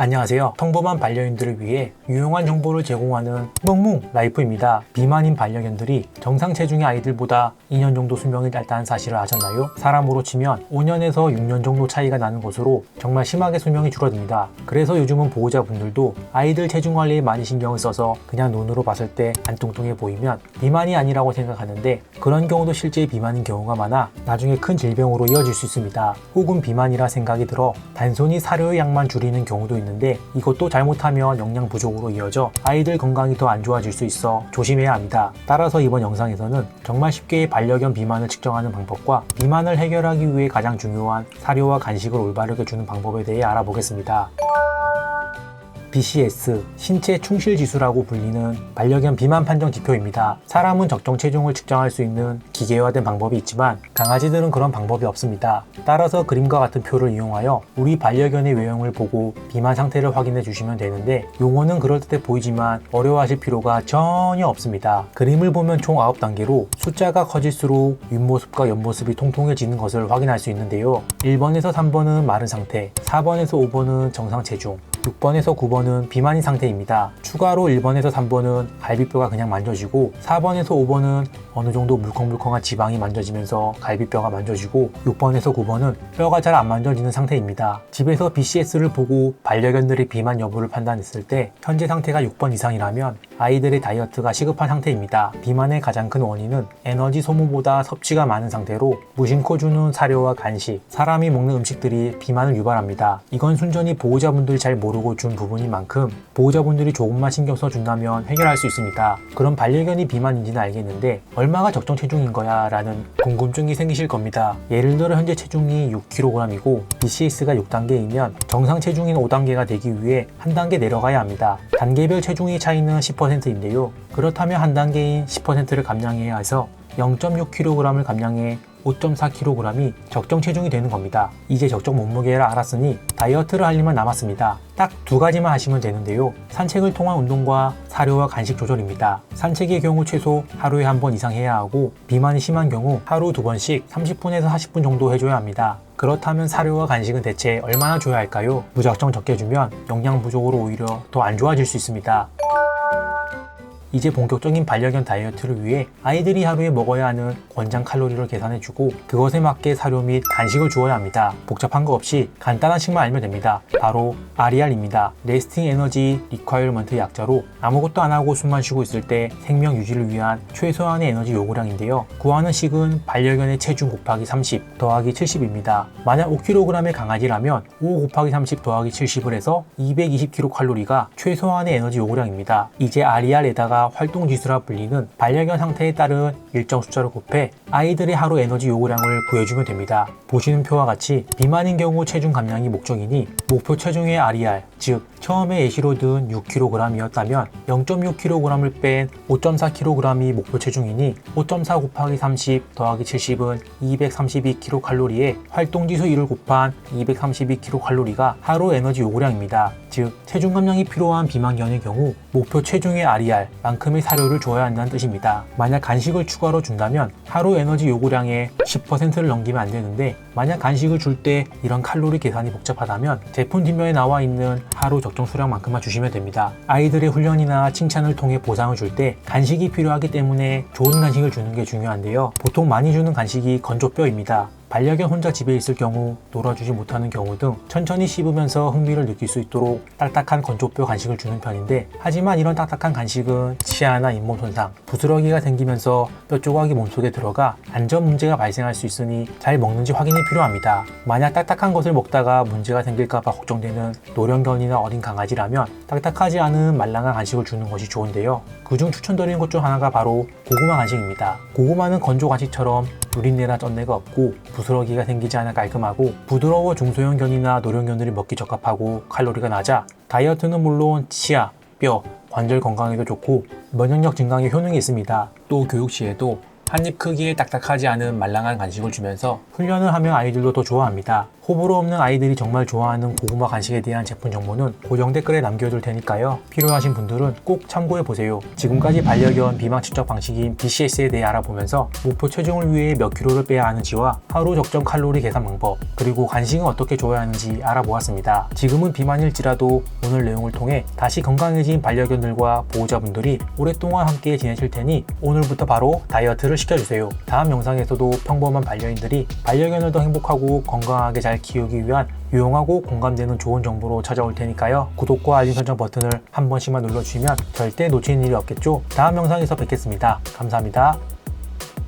안녕하세요. 평범한 반려인들을 위해 유용한 정보를 제공하는 멍뭉 라이프입니다. 비만인 반려견들이 정상 체중의 아이들보다 2년 정도 수명이 짧다는 사실을 아셨나요? 사람으로 치면 5년에서 6년 정도 차이가 나는 것으로 정말 심하게 수명이 줄어듭니다. 그래서 요즘은 보호자분들도 아이들 체중 관리에 많이 신경을 써서 그냥 눈으로 봤을 때 안 뚱뚱해 보이면 비만이 아니라고 생각하는데 그런 경우도 실제 비만인 경우가 많아 나중에 큰 질병으로 이어질 수 있습니다. 혹은 비만이라 생각이 들어 단순히 사료의 양만 줄이는 경우도 있는 데 이것도 잘못하면 영양 부족으로 이어져 아이들 건강이 더 안 좋아질 수 있어 조심해야 합니다. 따라서 이번 영상에서는 정말 쉽게 반려견 비만을 측정하는 방법과 비만을 해결하기 위해 가장 중요한 사료와 간식을 올바르게 주는 방법에 대해 알아보겠습니다. BCS, 신체 충실 지수라고 불리는 반려견 비만 판정 지표입니다. 사람은 적정 체중을 측정할 수 있는 기계화된 방법이 있지만 강아지들은 그런 방법이 없습니다. 따라서 그림과 같은 표를 이용하여 우리 반려견의 외형을 보고 비만 상태를 확인해 주시면 되는데 용어는 그럴듯해 보이지만 어려워하실 필요가 전혀 없습니다. 그림을 보면 총 9단계로 숫자가 커질수록 윗모습과 옆모습이 통통해지는 것을 확인할 수 있는데요. 1번에서 3번은 마른 상태, 4번에서 5번은 정상 체중, 6번에서 9번은 비만인 상태입니다. 추가로 1번에서 3번은 갈비뼈가 그냥 만져지고 4번에서 5번은 어느 정도 물컹물컹한 지방이 만져지면서 갈비뼈가 만져지고 6번에서 9번은 뼈가 잘 안 만져지는 상태입니다. 집에서 BCS를 보고 반려견들의 비만 여부를 판단했을 때 현재 상태가 6번 이상이라면 아이들의 다이어트가 시급한 상태입니다. 비만의 가장 큰 원인은 에너지 소모보다 섭취가 많은 상태로 무심코 주는 사료와 간식, 사람이 먹는 음식들이 비만을 유발합니다. 이건 순전히 보호자분들이 잘 모르 고 준 부분인 만큼 보호자분들이 조금만 신경 써준다면 해결할 수 있습니다. 그럼 반려견이 비만인지는 알겠는데 얼마가 적정 체중인 거야? 라는 궁금증이 생기실 겁니다. 예를 들어 현재 체중이 6kg이고 BCS가 6단계이면 정상 체중인 5단계가 되기 위해 한 단계 내려가야 합니다. 단계별 체중의 차이는 10%인데요. 그렇다면 한 단계인 10%를 감량해야 해서 0.6kg을 감량해 5.4kg이 적정 체중이 되는 겁니다. 이제 적정 몸무게를 알았으니 다이어트를 할 일만 남았습니다. 딱 두 가지만 하시면 되는데요. 산책을 통한 운동과 사료와 간식 조절입니다. 산책의 경우 최소 하루에 한 번 이상 해야 하고 비만이 심한 경우 하루 두 번씩 30분에서 40분 정도 해줘야 합니다. 그렇다면 사료와 간식은 대체 얼마나 줘야 할까요? 무작정 적게 주면 영양 부족으로 오히려 더 안 좋아질 수 있습니다. 이제 본격적인 반려견 다이어트를 위해 아이들이 하루에 먹어야 하는 권장 칼로리를 계산해주고 그것에 맞게 사료 및 간식을 주어야 합니다. 복잡한 거 없이 간단한 식만 알면 됩니다. 바로 RER입니다. Resting Energy Requirement 약자로 아무것도 안 하고 숨만 쉬고 있을 때 생명 유지를 위한 최소한의 에너지 요구량인데요. 구하는 식은 반려견의 체중 곱하기 30 더하기 70입니다. 만약 5kg의 강아지라면 5 곱하기 30 더하기 70을 해서 220kcal가 최소한의 에너지 요구량입니다. 이제 RER에다가 활동 지수라 불리는 반려견 상태에 따른 일정 숫자를 곱해 아이들의 하루 에너지 요구량을 구해주면 됩니다. 보시는 표와 같이 비만인 경우 체중 감량이 목적이니 목표 체중의 RER, 즉 처음에 예시로 든 6kg이었다면 0.6kg을 뺀 5.4kg이 목표 체중이니 5.4 곱하기 30 더하기 70은 232kcal에 활동지수 1을 곱한 232kcal가 하루 에너지 요구량입니다. 즉 체중 감량이 필요한 비만견의 경우 목표 체중의 RER 만큼의 사료를 줘야 한다는 뜻입니다. 만약 간식을 추가로 준다면 하루 에너지 요구량의 10%를 넘기면 안 되는데 만약 간식을 줄 때 이런 칼로리 계산이 복잡하다면 제품 뒷면에 나와 있는 하루 적정 수량만큼만 주시면 됩니다. 아이들의 훈련이나 칭찬을 통해 보상을 줄 때 간식이 필요하기 때문에 좋은 간식을 주는 게 중요한데요. 보통 많이 주는 간식이 건조뼈입니다. 반려견 혼자 집에 있을 경우 놀아주지 못하는 경우 등 천천히 씹으면서 흥미를 느낄 수 있도록 딱딱한 건조뼈 간식을 주는 편인데 하지만 이런 딱딱한 간식은 치아나 잇몸 손상, 부스러기가 생기면서 뼈 조각이 몸속에 들어가 안전 문제가 발생할 수 있으니 잘 먹는지 확인이 필요합니다. 만약 딱딱한 것을 먹다가 문제가 생길까봐 걱정되는 노령견이나 어린 강아지라면 딱딱하지 않은 말랑한 간식을 주는 것이 좋은데요. 그중 추천드리는 것 중 하나가 바로 고구마 간식입니다. 고구마는 건조 간식처럼 누린내나 쩐내가 없고 부스러기가 생기지 않아 깔끔하고 부드러워 중소형 견이나 노령 견들이 먹기 적합하고 칼로리가 낮아 다이어트는 물론 치아, 뼈, 관절 건강에도 좋고 면역력 증강에 효능이 있습니다. 또 교육 시에도 한입 크기의 딱딱하지 않은 말랑한 간식을 주면서 훈련을 하면 아이들도 더 좋아합니다. 호불호 없는 아이들이 정말 좋아하는 고구마 간식에 대한 제품 정보는 고정 댓글에 남겨둘 테니까요. 필요하신 분들은 꼭 참고해 보세요. 지금까지 반려견 비만 측정 방식인 BCS에 대해 알아보면서 목표 체중을 위해 몇 킬로를 빼야 하는지와 하루 적정 칼로리 계산 방법 그리고 간식은 어떻게 줘야 하는지 알아보았습니다. 지금은 비만일지라도 오늘 내용을 통해 다시 건강해진 반려견들과 보호자분들이 오랫동안 함께 지내실 테니 오늘부터 바로 다이어트를 시켜주세요. 다음 영상에서도 평범한 반려인들이 반려견을 더 행복하고 건강하게 잘 키우기 위한 유용하고 공감되는 좋은 정보로 찾아올 테니까요. 구독과 알림 설정 버튼을 한 번씩만 눌러주시면 절대 놓치는 일이 없겠죠. 다음 영상에서 뵙겠습니다. 감사합니다.